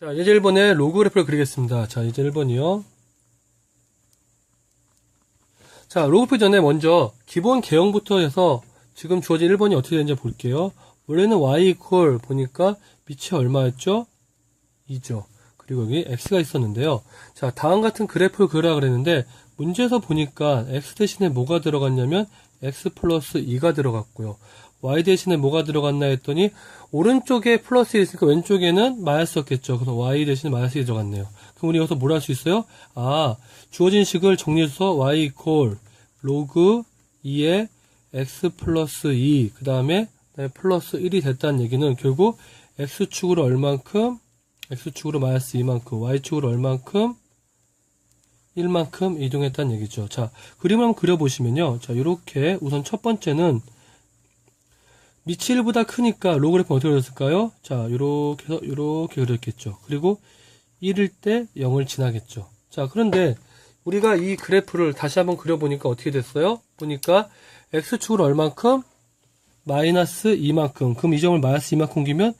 자, 예제 1번에 로그 그래프를 그리겠습니다. 자, 예제 1번이요. 자, 로그 그래프 전에 먼저 기본 개형부터 해서 지금 주어진 1번이 어떻게 되는지 볼게요. 원래는 y 이퀄 보니까 밑이 얼마였죠? 2죠. 그리고 여기 x가 있었는데요. 자, 다음 같은 그래프를 그리라 그랬는데 문제에서 보니까 x 대신에 뭐가 들어갔냐면 x 플러스 2가 들어갔고요. Y 대신에 뭐가 들어갔나 했더니 오른쪽에 플러스 1 있으니까 왼쪽에는 마이너스였겠죠. 그래서 y 대신에 마이너스 1이 들어갔네요. 그럼 우리 여기서 뭘 할 수 있어요? 아, 주어진 식을 정리해서 y 이퀄 로그 2의 x 플러스 2, 그 다음에 플러스 1이 됐다는 얘기는 결국 x축으로 얼만큼, x축으로 마이너스 2만큼, y축으로 얼만큼, 1만큼 이동했다는 얘기죠. 자, 그림을 한번 그려보시면요. 자, 이렇게 우선 첫 번째는 밑이 1보다 크니까 로그래프 어떻게 그렸을까요? 자, 요렇게 해서 요렇게 그렸겠죠. 그리고 1일 때 0을 지나겠죠. 자, 그런데 우리가 이 그래프를 다시 한번 그려보니까 어떻게 됐어요? 보니까 x축으로 얼만큼? 마이너스 2만큼. 그럼 이 점을 마이너스 2만큼 옮기면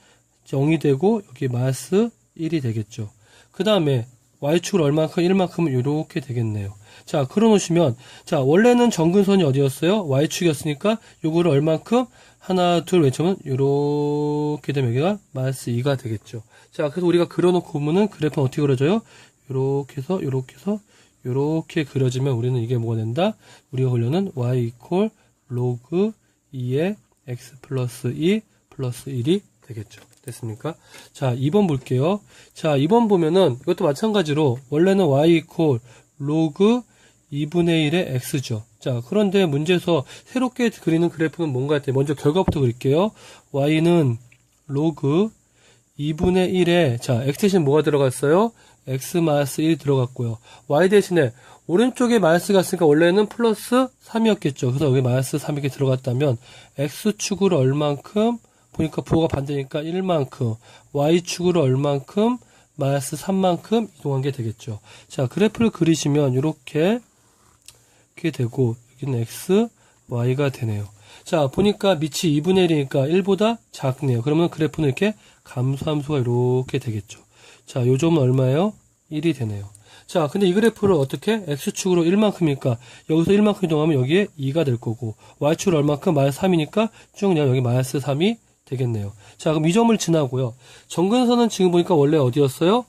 0이 되고 여기 마이너스 1이 되겠죠. 그 다음에 y축으로 얼만큼? 1만큼은 이렇게 되겠네요. 자, 그려놓으시면 자, 원래는 정근선이 어디였어요? y축이었으니까 요거를 얼만큼? 하나, 둘 외치면 요렇게 되면 여기가 마이너스 2가 되겠죠. 자, 그래서 우리가 그려놓고 보면은 그래프는 어떻게 그려져요? 요렇게 해서 요렇게 해서 요렇게 그려지면 우리는 이게 뭐가 된다? 우리가 그려는 y 이퀄 로그 2의 x 플러스 2 플러스 1이 되겠죠. 됐습니까? 자, 2번 볼게요. 자, 2번 보면은 이것도 마찬가지로 원래는 y 이퀄 로그 2분의 1의 x죠. 자, 그런데 문제에서 새롭게 그리는 그래프는 뭔가 했더니 먼저 결과부터 그릴게요. y는 로그 2분의 1에 자, x 대신 뭐가 들어갔어요? x 마이너스 1이 들어갔고요. y 대신에 오른쪽에 마이너스가 있으니까 원래는 플러스 3이었겠죠. 그래서 여기 마이너스 3 이렇게 들어갔다면 x축으로 얼만큼 보니까 부호가 반대니까 1만큼 y축으로 얼만큼 마이너스 3만큼 이동한 게 되겠죠. 자, 그래프를 그리시면 이렇게 이렇게 되고 여기는 x, y가 되네요. 자, 보니까 밑이 2분의 1이니까 1보다 작네요. 그러면 그래프는 이렇게 감소함수가 이렇게 되겠죠. 자, 요 점은 얼마예요? 1이 되네요. 자, 근데 이 그래프를 어떻게? x축으로 1만큼이니까 여기서 1만큼 이동하면 여기에 2가 될 거고 y축으로 얼만큼? 마이너스 3이니까 쭉 그냥 여기 마이너스 3이 되겠네요. 자, 그럼 이 점을 지나고요. 정근선은 지금 보니까 원래 어디였어요?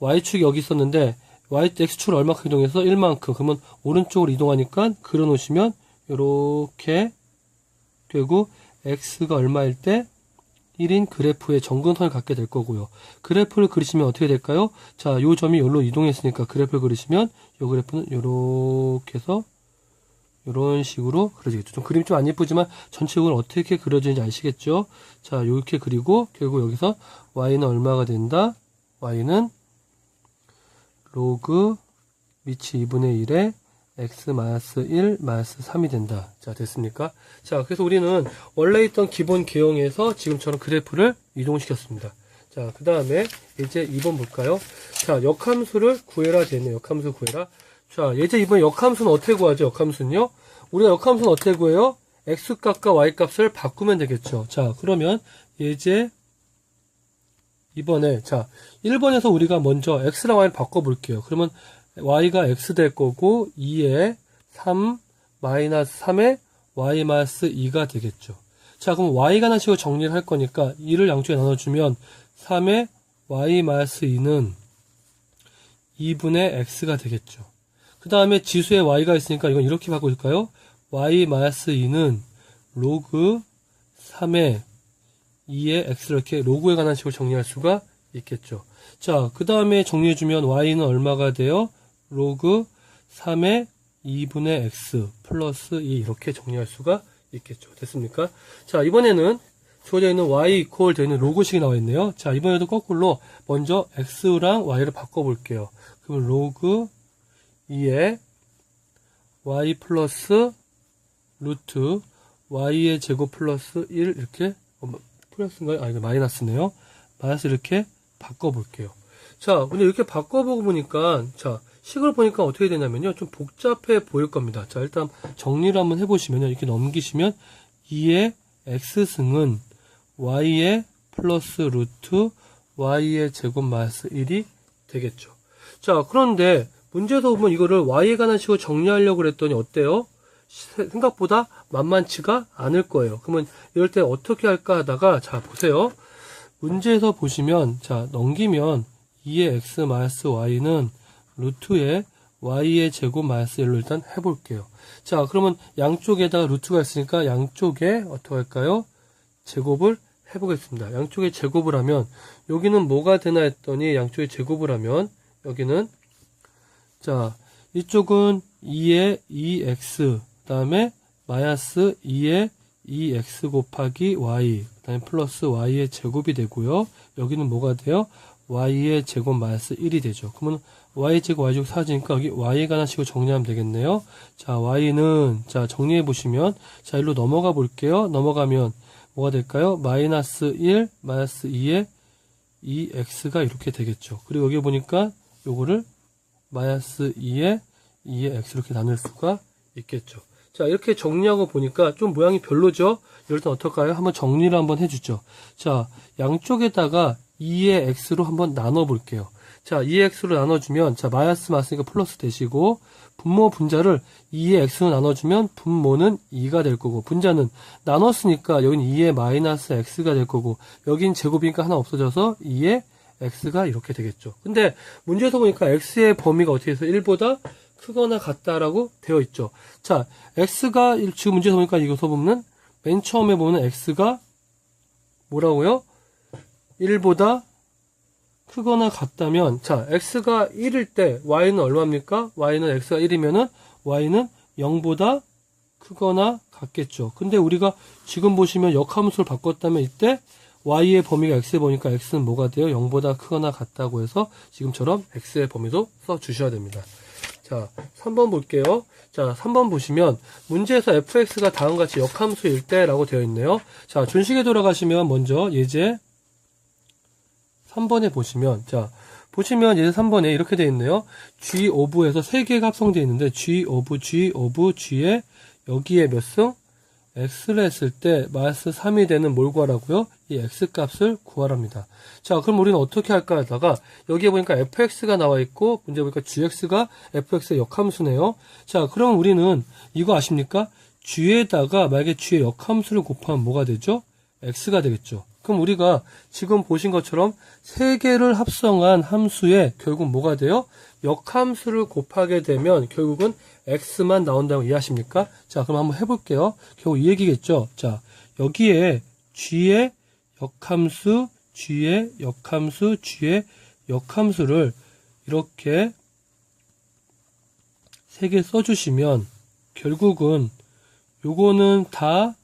y축이 여기 있었는데 y x축으로 얼마큼 이동해서 1만큼 그러면 오른쪽으로 이동하니까 그려 놓으시면 요렇게 되고 x가 얼마일 때 1인 그래프의 정근선을 갖게 될 거고요. 그래프를 그리시면 어떻게 될까요? 자, 요 점이 여기로 이동했으니까 그래프를 그리시면 요 그래프는 요렇게 해서 요런 식으로 그려지겠죠. 좀 그림이 좀안 예쁘지만 전체적으로 어떻게 그려지는지 아시겠죠? 자, 이렇게 그리고 결국 여기서 y는 얼마가 된다? y는 로그 밑이 2분의 1에 x 마이너스 1 마이너스 3이 된다. 자, 됐습니까? 자, 그래서 우리는 원래 있던 기본 개형에서 지금처럼 그래프를 이동시켰습니다. 자, 그 다음에 이제 2번 볼까요? 자, 역함수를 구해라 되네요. 역함수 구해라. 자, 이제 이번 역함수는 어떻게 구하죠? 역함수는요? 우리가 역함수는 어떻게 구해요? x값과 y값을 바꾸면 되겠죠. 자, 그러면 이제 이번에 자 1번에서 우리가 먼저 x랑 y를 바꿔 볼게요. 그러면 y가 x 될 거고 2에 3 마이너스 3에 y 마이너스 2가 되겠죠. 자 그럼 y가 나식으로 정리를 할 거니까 2를 양쪽에 나눠 주면 3에 y 마이너스 2는 2분의 x가 되겠죠. 그 다음에 지수에 y가 있으니까 이건 이렇게 바꿔줄까요? y 마이너스 2는 로그 3에 2의 x를 이렇게 로그에 관한 식으로 정리할 수가 있겠죠. 자, 그 다음에 정리해주면 y는 얼마가 돼요? 로그 3의 2분의 x 플러스 2 이렇게 정리할 수가 있겠죠. 됐습니까? 자, 이번에는 주어져 있는 y 이퀄 되어 있는 로그식이 나와 있네요. 자, 이번에도 거꾸로 먼저 x랑 y를 바꿔볼게요. 그럼 로그 2의 y 플러스 루트 y의 제곱 플러스 1 이렇게 어, 플러스인가요? 아, 이거 마이너스네요. 마이너스 이렇게 바꿔볼게요. 자, 근데 이렇게 바꿔보고 보니까, 자, 식을 보니까 어떻게 되냐면요. 좀 복잡해 보일 겁니다. 자, 일단 정리를 한번 해보시면요. 이렇게 넘기시면 2의 x승은 y의 플러스 루트 y의 제곱 마이너스 1이 되겠죠. 자, 그런데 문제에서 보면 이거를 y에 관한 식으로 정리하려고 그랬더니 어때요? 세- 생각보다 만만치가 않을 거예요. 그러면 이럴 때 어떻게 할까 하다가 자, 보세요. 문제에서 보시면 자, 넘기면 2의 x 마이너스 y는 루트의 y의 제곱 마이너스 1로 일단 해볼게요. 자, 그러면 양쪽에다가 루트가 있으니까 양쪽에 어떻게 할까요? 제곱을 해보겠습니다. 양쪽에 제곱을 하면 여기는 뭐가 되나 했더니 양쪽에 제곱을 하면 여기는 자 이쪽은 2의 2x 그 다음에 마이너스 2의 2x 곱하기 y 그 다음에 플러스 y의 제곱이 되고요. 여기는 뭐가 돼요? y의 제곱 마이너스 1이 되죠. 그러면 y 제곱 y 제곱 사라지니까 여기 관한 식으로 정리하면 되겠네요. 자 y는 자 정리해 보시면 자 일로 넘어가 볼게요. 넘어가면 뭐가 될까요? 마이너스 1 마이너스 2의 2x가 이렇게 되겠죠. 그리고 여기 보니까 요거를 마이너스 2에 2의 x 이렇게 나눌 수가 있겠죠. 자, 이렇게 정리하고 보니까 좀 모양이 별로죠? 땐 어떨까요? 한번 정리를 한번 해주죠. 자, 양쪽에다가 2의 x로 한번 나눠 볼게요. 자, 2의 x로 나눠주면, 자, 마이너스 맞으니까 플러스 되시고, 분모 분자를 2의 x로 나눠주면 분모는 2가 될 거고, 분자는 나눴으니까 여기는 2의 마이너스 x가 될 거고, 여긴 제곱이니까 하나 없어져서 2의 x가 이렇게 되겠죠. 근데 문제에서 보니까 x의 범위가 어떻게 해서 1보다 크거나 같다라고 되어 있죠. 자, x가 일- 지금 문제에서 보니까 이거서 보면 맨 처음에 보면 x가 뭐라고요? 1보다 크거나 같다면 자, x가 1일 때 y는 얼마입니까? y는 x가 1이면은 y는 0보다 크거나 같겠죠. 근데 우리가 지금 보시면 역함수를 바꿨다면 이때 y의 범위가 x에 보니까 x는 뭐가 돼요? 0보다 크거나 같다고 해서 지금처럼 x의 범위도 써 주셔야 됩니다. 자, 3번 볼게요. 자, 3번 보시면 문제에서 fx가 다음과 같이 역함수일 때라고 되어 있네요. 자, 준식에 돌아가시면 먼저 예제 3번에 보시면 자, 보시면 예제 3번에 이렇게 되어 있네요. g 오브에서 3개가 합성되어 있는데 g 오브 g 오브 g에 여기에 몇 승? X를 했을 때 마이너스 3이 되는 뭘 구하라고요? 이 x 값을 구하랍니다. 자, 그럼 우리는 어떻게 할까 하다가 여기에 보니까 fx가 나와 있고 문제 보니까 gx가 fx의 역함수네요. 자, 그럼 우리는 이거 아십니까? g에다가 만약에 g의 역함수를 곱하면 뭐가 되죠? x가 되겠죠. 그럼 우리가 지금 보신 것처럼 세 개를 합성한 함수에 결국 뭐가 돼요? 역함수를 곱하게 되면 결국은 x만 나온다고 이해하십니까? 자, 그럼 한번 해볼게요. 결국 이 얘기겠죠. 자, 여기에 g의 역함수, g의 역함수, g의 역함수를 이렇게 세 개 써주시면 결국은 요거는 다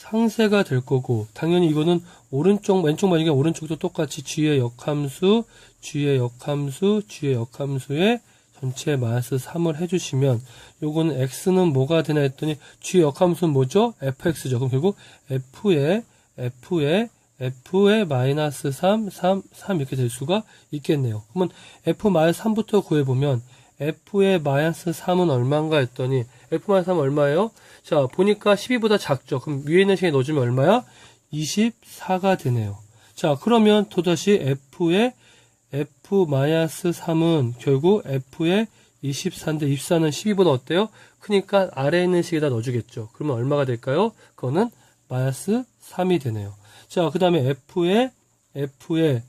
상세가 될 거고 당연히 이거는 오른쪽 왼쪽 만약에 오른쪽도 똑같이 g의 역함수 g의 역함수 g의 역함수에 전체 마이너스 3을 해주시면 요거는 x는 뭐가 되나 했더니 g의 역함수는 뭐죠? fx죠. 그럼 결국 f의 f의 f의 마이너스 3, 3, 3 이렇게 될 수가 있겠네요. 그러면 f 마이너스 3부터 구해보면 f의 마이너스 3은 얼마인가 했더니 f 마이너스 3은 얼마예요? 자 보니까 12보다 작죠. 그럼 위에 있는 식에 넣어주면 얼마야? 24가 되네요. 자 그러면 또다시 f의 f 마이너스 3은 결국 f의 24인데 24는 12보다 어때요? 크니까 아래에 있는 식에다 넣어주겠죠. 그러면 얼마가 될까요? 그거는 마이너스 3이 되네요. 자, 그 다음에 f의 f의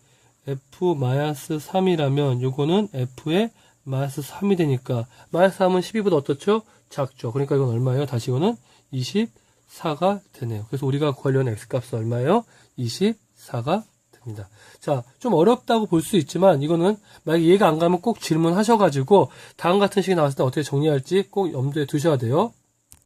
f 마이너스 3이라면 요거는 f의 마이너스 3이 되니까 마이너스 3은 12보다 어떻죠? 작죠. 그러니까 이건 얼마예요? 다시 이거는 24가 되네요. 그래서 우리가 구하려는 x값은 얼마예요? 24가 됩니다. 자, 좀 어렵다고 볼 수 있지만 이거는 만약에 이해가 안 가면 꼭 질문하셔가지고 다음 같은 식이 나왔을 때 어떻게 정리할지 꼭 염두에 두셔야 돼요.